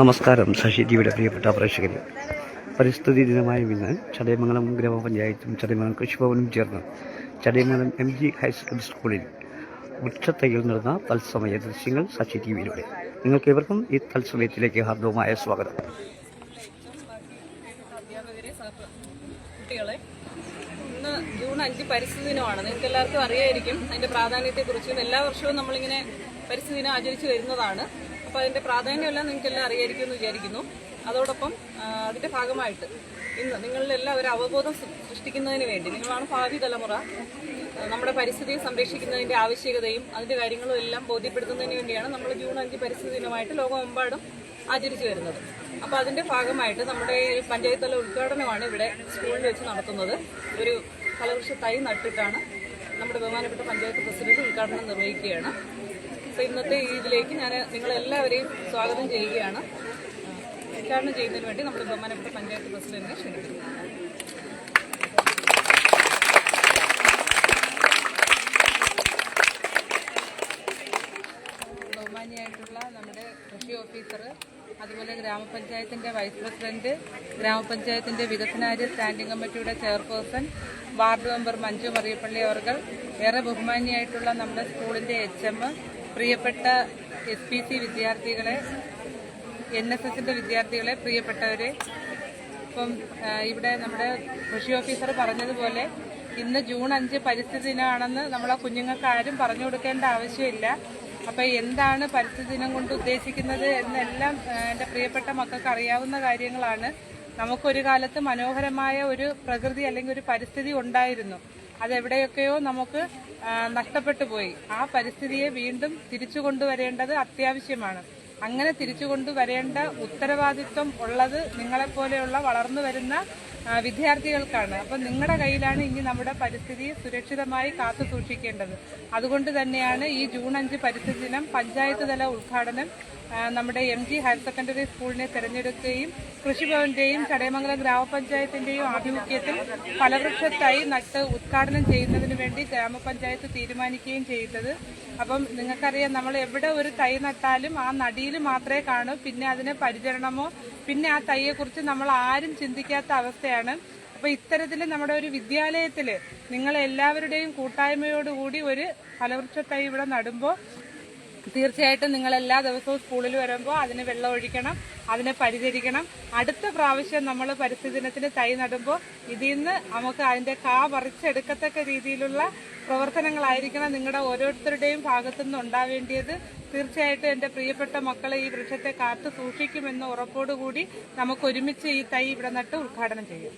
നമസ്കാരം ശശി ടിവിയുടെ പ്രിയപ്പെട്ട പ്രേക്ഷകരെ. പരിസ്ഥിതി ദിനമായ ഇന്ന് ചടയമംഗലം ഗ്രാമപഞ്ചായത്തും ചടയമംഗലം കൃഷിഭവനും ചേർന്ന് Chadayamangalam M G higher secondary സ്കൂളിൽ വൃക്ഷത്തൈകൾ നടന്ന തത്സമയ ദൃശ്യങ്ങൾ ശശി ടിവിയിലൂടെ. നിങ്ങൾക്ക് ഇവർക്കും ഈ തത്സമയത്തിലേക്ക് ഹാർദവുമായ സ്വാഗതം. കുട്ടികളെ ഇന്ന് ജൂൺ അഞ്ച് പരിസ്ഥിതി ദിനമാണ്. നിങ്ങൾക്ക് എല്ലാവർക്കും അറിയായിരിക്കും അതിന്റെ പ്രാധാന്യത്തെക്കുറിച്ചും എല്ലാ വർഷവും നമ്മളിങ്ങനെ പരിസ്ഥിതി ദിനം ആചരിച്ചു വരുന്നതാണ്. അപ്പോൾ അതിന്റെ പ്രാധാന്യമെല്ലാം നിങ്ങൾക്ക് എല്ലാം അറിയായിരിക്കും എന്ന് വിചാരിക്കുന്നു. അതോടൊപ്പം അതിന്റെ ഭാഗമായിട്ട് ഇന്ന് നിങ്ങളിലെല്ലാം ഒരു അവബോധം സൃഷ്ടിക്കുന്നതിന് വേണ്ടി നിങ്ങളാണ് ഭാവി തലമുറ നമ്മുടെ പരിസ്ഥിതിയെ സംരക്ഷിക്കുന്നതിന്റെ ആവശ്യകതയും അതിന്റെ കാര്യങ്ങളും എല്ലാം ബോധ്യപ്പെടുത്തുന്നതിന് വേണ്ടിയാണ് നമ്മൾ ജൂൺ അഞ്ച് പരിസ്ഥിതി ദിനമായിട്ട് ലോകമെമ്പാടും ആചരിച്ചു വരുന്നത്. അപ്പോൾ അതിന്റെ ഭാഗമായിട്ട് നമ്മുടെ പഞ്ചായത്ത് തല ഉദ്ഘാടനമാണ് ഇവിടെ സ്കൂളിൽ വെച്ച് നടത്തുന്നത്. ഒരു ഫലവൃക്ഷ തൈ നട്ടിട്ടാണ് നമ്മുടെ ബഹുമാനപ്പെട്ട പഞ്ചായത്ത് പ്രസിഡന്റ് ഉദ്ഘാടനം നിർവഹിക്കുകയാണ്. അപ്പോൾ ഇന്നത്തെ ഇതിലേക്ക് ഞാൻ നിങ്ങളെല്ലാവരെയും സ്വാഗതം ചെയ്യുകയാണ്. ഉദ്ഘാടനം ചെയ്യുന്നതിന് വേണ്ടി നമ്മുടെ ബഹുമാനപ്പെട്ട പഞ്ചായത്ത് പ്രസിഡന്റിനെ ക്ഷണിക്കുന്നു. ബഹുമാനിയായിട്ടുള്ള നമ്മുടെ കൃഷി ഓഫീസർ അതുപോലെ ഗ്രാമപഞ്ചായത്തിന്റെ വൈസ് പ്രസിഡന്റ് ഗ്രാമപഞ്ചായത്തിന്റെ വികസനാര്യ സ്റ്റാൻഡിംഗ് കമ്മിറ്റിയുടെ chairperson ward member Manju Mariyappally അവർ ഏറെ ബഹുമാനിയായിട്ടുള്ള നമ്മുടെ സ്കൂളിന്റെ എച്ച് എം പ്രിയപ്പെട്ട എസ് പി സി വിദ്യാർത്ഥികളെ എൻ എസ് എസിന്റെ വിദ്യാർത്ഥികളെ പ്രിയപ്പെട്ടവരെ ഇപ്പം ഇവിടെ നമ്മുടെ കൃഷി ഓഫീസർ പറഞ്ഞതുപോലെ ഇന്ന് ജൂൺ അഞ്ച് പരിസ്ഥിതി ദിനമാണെന്ന് നമ്മളെ കുഞ്ഞുങ്ങൾക്ക് ആരും പറഞ്ഞു കൊടുക്കേണ്ട ആവശ്യമില്ല. അപ്പോൾ എന്താണ് പരിസ്ഥിതി ദിനം കൊണ്ട് ഉദ്ദേശിക്കുന്നത് എന്നെല്ലാം എന്റെ പ്രിയപ്പെട്ട മക്കൾക്ക് അറിയാവുന്ന കാര്യങ്ങളാണ്. നമുക്കൊരു കാലത്ത് മനോഹരമായ ഒരു പ്രകൃതി അല്ലെങ്കിൽ ഒരു പരിസ്ഥിതി ഉണ്ടായിരുന്നു. അതെവിടെയൊക്കെയോ നമുക്ക് നഷ്ടപ്പെട്ടു പോയി. ആ പരിസ്ഥിതിയെ വീണ്ടും തിരിച്ചു കൊണ്ടുവരേണ്ടത് അത്യാവശ്യമാണ്. അങ്ങനെ തിരിച്ചു കൊണ്ടുവരേണ്ട ഉത്തരവാദിത്വം ഉള്ളത് നിങ്ങളെപ്പോലെയുള്ള വളർന്നു വരുന്ന വിദ്യാർത്ഥികൾക്കാണ്. അപ്പം നിങ്ങളുടെ കയ്യിലാണ് ഇനി നമ്മുടെ പരിസ്ഥിതി സുരക്ഷിതമായി കാത്തു സൂക്ഷിക്കേണ്ടത്. അതുകൊണ്ട് തന്നെയാണ് ഈ ജൂൺ അഞ്ച് പരിസ്ഥിതി ദിനം പഞ്ചായത്ത് തല ഉദ്ഘാടനം നമ്മുടെ എം ജി ഹയർ സെക്കൻഡറി സ്കൂളിനെ തെരഞ്ഞെടുക്കുകയും കൃഷിഭവന്റെയും ചടയമംഗലം ഗ്രാമപഞ്ചായത്തിന്റെയും ആഭിമുഖ്യത്തിൽ ഫലവൃക്ഷത്തായി നട്ട് ഉദ്ഘാടനം ചെയ്യുന്നതിന് വേണ്ടി ഗ്രാമപഞ്ചായത്ത് തീരുമാനിക്കുകയും ചെയ്തത്. അപ്പം നിങ്ങൾക്കറിയാം നമ്മൾ എവിടെ ഒരു തൈ നട്ടാലും ആ നടിയിൽ മാത്രമേ കാണൂ. പിന്നെ അതിനെ പരിചരണമോ പിന്നെ ആ തൈയെക്കുറിച്ച് നമ്മൾ ആരും ചിന്തിക്കാത്ത അവസ്ഥയാണ്. അപ്പൊ ഇത്തരത്തിൽ നമ്മുടെ ഒരു വിദ്യാലയത്തിൽ നിങ്ങൾ എല്ലാവരുടെയും കൂട്ടായ്മയോടുകൂടി ഒരു ഫലവൃക്ഷ തൈ ഇവിടെ നടുമ്പോൾ തീർച്ചയായിട്ടും നിങ്ങൾ എല്ലാ ദിവസവും സ്കൂളിൽ വരുമ്പോൾ അതിന് വെള്ളം ഒഴിക്കണം അതിനെ പരിചരിക്കണം. അടുത്ത പ്രാവശ്യം നമ്മൾ പരിസ്ഥിതി ദിനത്തിന് തൈ നടുമ്പോൾ ഇതിൽ നിന്ന് നമുക്ക് അതിന്റെ കാ പറിച്ചെടുക്കത്തക്ക രീതിയിലുള്ള പ്രവർത്തനങ്ങളായിരിക്കണം നിങ്ങളുടെ ഓരോരുത്തരുടെയും ഭാഗത്തു നിന്ന് ഉണ്ടാവേണ്ടിയത്. തീർച്ചയായിട്ടും എന്റെ പ്രിയപ്പെട്ട മക്കൾ ഈ വൃക്ഷത്തെ കാത്തു സൂക്ഷിക്കുമെന്ന ഉറപ്പോടുകൂടി നമുക്ക് ഒരുമിച്ച് ഈ തൈ ഇവിടെ നട്ട് ഉദ്ഘാടനം ചെയ്യും.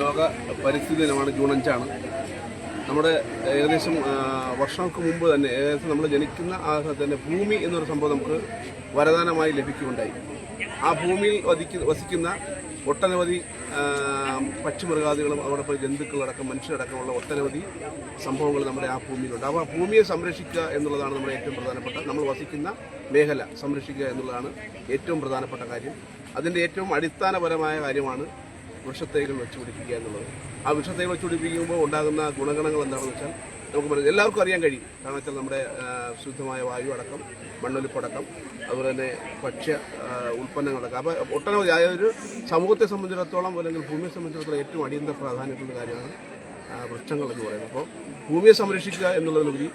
ലോക പരിസ്ഥിതി ദിനമാണ് ജൂൺ അഞ്ചാണ്. നമ്മുടെ ഏകദേശം വർഷങ്ങൾക്ക് മുമ്പ് തന്നെ ഏകദേശം നമ്മൾ ജനിക്കുന്ന ആ തന്നെ ഭൂമി എന്നൊരു സംഭവം നമുക്ക് വരദാനമായി ലഭിക്കുകയുണ്ടായി. ആ ഭൂമിയിൽ വധിക്കുന്ന വസിക്കുന്ന ഒട്ടനവധി പക്ഷിമൃഗാദികളും അതോടൊപ്പം ജന്തുക്കളടക്കം മനുഷ്യരടക്കമുള്ള ഒട്ടനവധി സംഭവങ്ങൾ നമ്മുടെ ആ ഭൂമിയിലുണ്ട്. അപ്പോൾ ആ ഭൂമിയെ സംരക്ഷിക്കുക എന്നുള്ളതാണ് നമ്മുടെ ഏറ്റവും പ്രധാനപ്പെട്ട നമ്മൾ വസിക്കുന്ന മേഖല സംരക്ഷിക്കുക എന്നുള്ളതാണ് ഏറ്റവും പ്രധാനപ്പെട്ട കാര്യം. അതിന്റെ ഏറ്റവും അടിസ്ഥാനപരമായ കാര്യമാണ് വൃക്ഷത്തൈകൾ വെച്ചുപിടിപ്പിക്കുക എന്നുള്ളത്. ആ വൃക്ഷത്തൈകൾ വെച്ചുപിടിപ്പിക്കുമ്പോൾ ഉണ്ടാകുന്ന ഗുണഗണങ്ങൾ എന്താണെന്ന് വെച്ചാൽ നമുക്ക് മനസ്സിൽ എല്ലാവർക്കും അറിയാൻ കഴിയും. കാരണം വെച്ചാൽ നമ്മുടെ ശുദ്ധമായ വായു അടക്കം മണ്ണൊലിപ്പടക്കം അതുപോലെ തന്നെ ഭക്ഷ്യ ഉൽപ്പന്നങ്ങളടക്കം അപ്പോൾ ഒട്ടനവധി അതായത് ഒരു സമൂഹത്തെ സംബന്ധിച്ചിടത്തോളം അല്ലെങ്കിൽ ഭൂമിയെ സംബന്ധിച്ചിടത്തോളം ഏറ്റവും അടിയന്തര പ്രാധാന്യമുള്ള കാര്യമാണ് വൃക്ഷങ്ങൾ എന്ന് പറയുന്നത്. അപ്പോൾ ഭൂമിയെ സംരക്ഷിക്കുക എന്നുള്ളതിനുപരി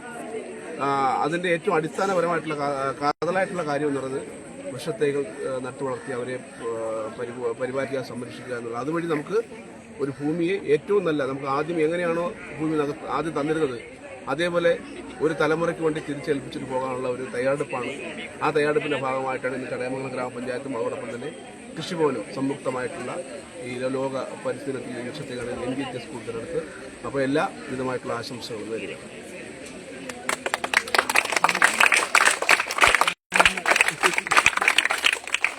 അതിന്റെ ഏറ്റവും അടിസ്ഥാനപരമായിട്ടുള്ള കാതലായിട്ടുള്ള കാര്യം എന്ന് പറയുന്നത് വൃക്ഷത്തൈകൾ നട്ടു വളർത്തി അവരെ പരിപാലിക്കുക സംരക്ഷിക്കുക എന്നുള്ളത്. അതുവഴി നമുക്ക് ഒരു ഭൂമിയെ ഏറ്റവും നല്ല നമുക്ക് ആദ്യം എങ്ങനെയാണോ ഭൂമി ആദ്യം തന്നിരുന്നത് അതേപോലെ ഒരു തലമുറയ്ക്ക് വേണ്ടി തിരിച്ചേൽപ്പിച്ചിട്ട് പോകാനുള്ള ഒരു തയ്യാറെടുപ്പാണ്. ആ തയ്യാറെടുപ്പിന്റെ ഭാഗമായിട്ടാണ് ഇന്ന് ചടയമംഗലം ഗ്രാമപഞ്ചായത്തും അതോടൊപ്പം തന്നെ കൃഷിഭവനും സംയുക്തമായിട്ടുള്ള ഈ ലോക പരിസ്ഥിതി ലക്ഷ്യത്തെയാണ് എൻ ഡി എച്ച് സ്കൂൾ തിരഞ്ഞെടുത്ത് അപ്പോൾ എല്ലാ വിധമായിട്ടുള്ള ആശംസകളും നേരുക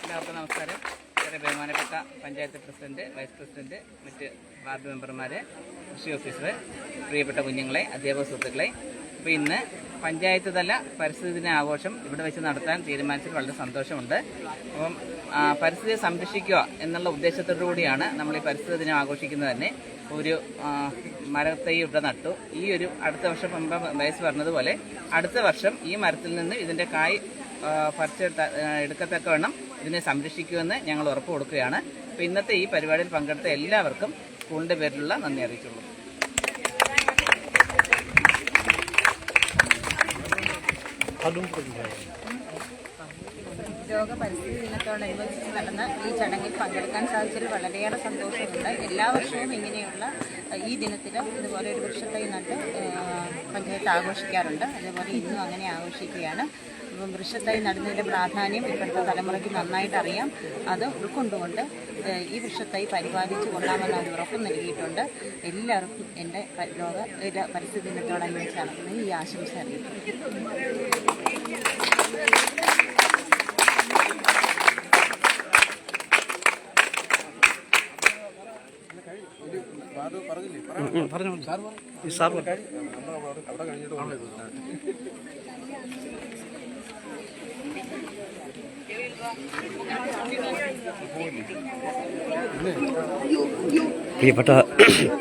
എല്ലാവർക്കും നമസ്കാരം വളരെ ബഹുമാനപ്പെട്ട പഞ്ചായത്ത് പ്രസിഡന്റ് വൈസ് പ്രസിഡന്റ് മറ്റ് വാർഡ് മെമ്പർമാര് കൃഷി ഓഫീസർ പ്രിയപ്പെട്ട കുഞ്ഞുങ്ങളെ അധ്യാപക സുഹൃത്തുക്കളെ അപ്പോൾ ഇന്ന് പഞ്ചായത്ത് തല പരിസ്ഥിതി ദിന ആഘോഷം ഇവിടെ വെച്ച് നടത്താൻ തീരുമാനിച്ചത് വളരെ സന്തോഷമുണ്ട്. അപ്പം പരിസ്ഥിതിയെ സംരക്ഷിക്കുക എന്നുള്ള ഉദ്ദേശത്തോടു കൂടിയാണ് നമ്മൾ ഈ പരിസ്ഥിതി ദിനം ആഘോഷിക്കുന്നത് തന്നെ. ഒരു മരത്തൈ ഇവിടെ നട്ടു. ഈ ഒരു അടുത്ത വർഷം വയസ്സ് പറഞ്ഞതുപോലെ അടുത്ത വർഷം ഈ മരത്തിൽ നിന്ന് ഇതിന്റെ കായ് പറിച്ചെടുത്ത എടുക്കത്തക്ക എടുക്കത്തക്കവണ്ണം ഇതിനെ സംരക്ഷിക്കുമെന്ന് ഞങ്ങൾ ഉറപ്പ് കൊടുക്കുകയാണ്. അപ്പോൾ ഇന്നത്തെ ഈ പരിപാടിയിൽ പങ്കെടുത്ത എല്ലാവർക്കും സ്കൂളിന്റെ പേരിലുള്ള നന്ദി അറിയിച്ചുള്ളൂ. ലോക പരിസ്ഥിതി ദിനത്തോടനുബന്ധിച്ച് നടന്ന ഈ ചടങ്ങിൽ പങ്കെടുക്കാൻ സാധിച്ചതിൽ വളരെയേറെ സന്തോഷമുണ്ട്. എല്ലാ വർഷവും ഇങ്ങനെയുള്ള ഈ ദിനത്തിൽ ഇതുപോലെ ഒരു വൃക്ഷത്തൈ നട്ട് പഞ്ചായത്ത് ആഘോഷിക്കാറുണ്ട്. അതുപോലെ ഇന്നും അങ്ങനെ ആഘോഷിക്കുകയാണ്. അപ്പം വൃക്ഷത്തൈ നടുന്നതിന്റെ പ്രാധാന്യം ഇപ്പോഴത്തെ തലമുറയ്ക്ക് നന്നായിട്ട് അറിയാം അത് ഉൾക്കൊണ്ടുകൊണ്ട് ഈ വൃക്ഷത്തൈ പരിപാലിച്ച് കൊള്ളാമെന്ന് അവർ ഉറപ്പ് നൽകിയിട്ടുണ്ട് എല്ലാവർക്കും എന്റെ ലോക പരിസ്ഥിതി ദിനത്തോടനുബന്ധിച്ച് നടക്കുന്ന ഈ ആശംസ അറിയിക്കും പറഞ്ഞു സാർ സാർ പറഞ്ഞു പ്രിയപ്പെട്ട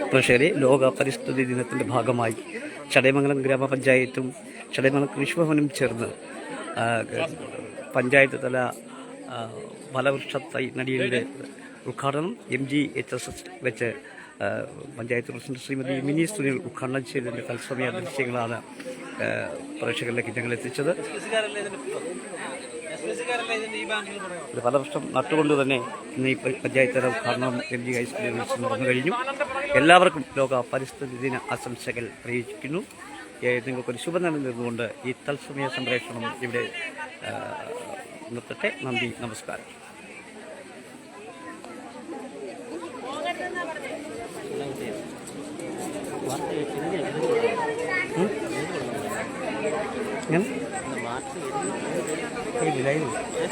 പ്രേക്ഷകരെ ലോക പരിസ്ഥിതി ദിനത്തിന്റെ ഭാഗമായി ചടയമംഗലം ഗ്രാമപഞ്ചായത്തും ചടയമംഗലം കൃഷിഭവനും ചേർന്ന് പഞ്ചായത്ത് തല ഫലവൃക്ഷ നടിയുടെ ഉദ്ഘാടനം M G H S S വെച്ച് പഞ്ചായത്ത് പ്രസിഡന്റ് ശ്രീമതി മിനി സുനിൽ ഉദ്ഘാടനം ചെയ്തതിന്റെ തത്സമയ ദൃശ്യങ്ങളാണ് പ്രേക്ഷകരിലേക്ക് ഞങ്ങൾ എത്തിച്ചത്. ഒരു ഫലവൃക്ഷം നട്ടുകൊണ്ട് തന്നെ ഇന്ന് ഈ പഞ്ചായത്ത് തല ഉദ്ഘാടനം എം ജി ഹൈസ്കൂളിൽ വെച്ച് നടന്നു കഴിഞ്ഞു. എല്ലാവർക്കും ലോക പരിസ്ഥിതി ദിന ആശംസകൾ അറിയിക്കുന്നു. നിങ്ങൾക്കൊരു ശുഭദിനം നേർന്നുകൊണ്ട് ഈ തത്സമയ സംപ്രേഷണം ഇവിടെ നിർത്തട്ടെ. നന്ദി നമസ്കാരം. ഞാൻ? aquele, né?